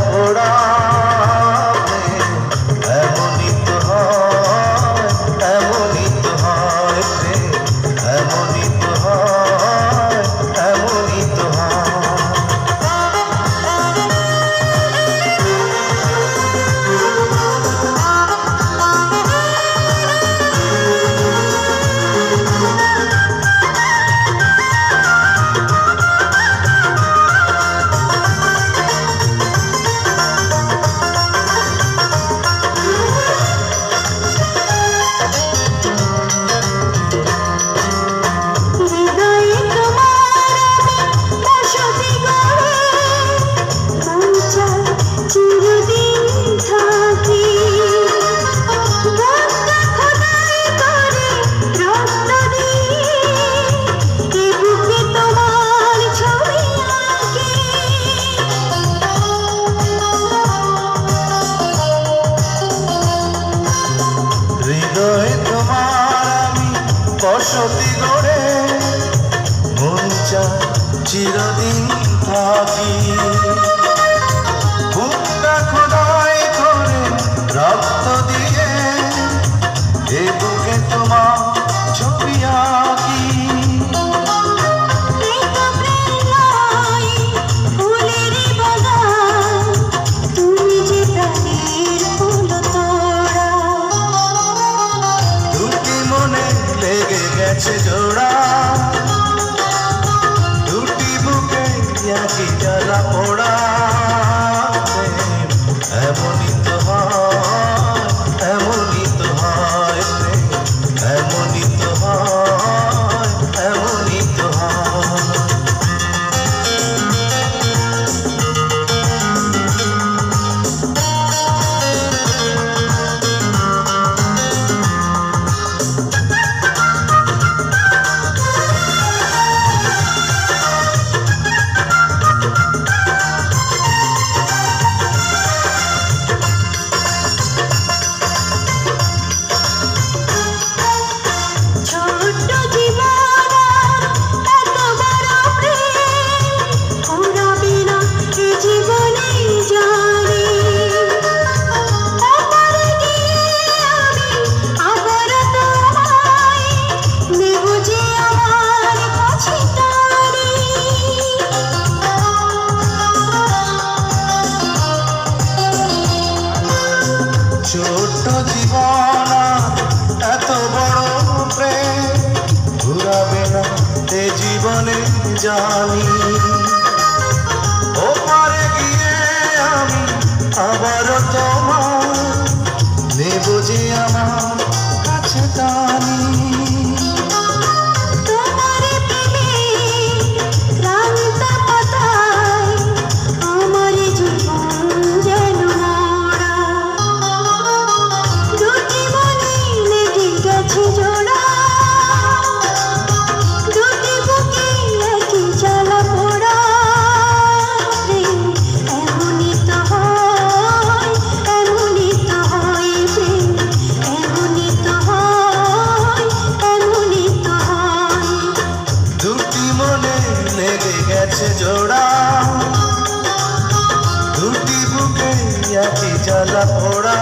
পোড়া বসতি গড়ে মন চায় চিরদিন থাকি। বুকটা খোদা ছোট জীবন, এত বড় প্রেম। ঘুরাবে না এ জীবনে জানি। ওপারে গিয়ে আমি আবারও তোমার নেব যে আমার কাছে টানি। জাতি জ্বালা পোড়া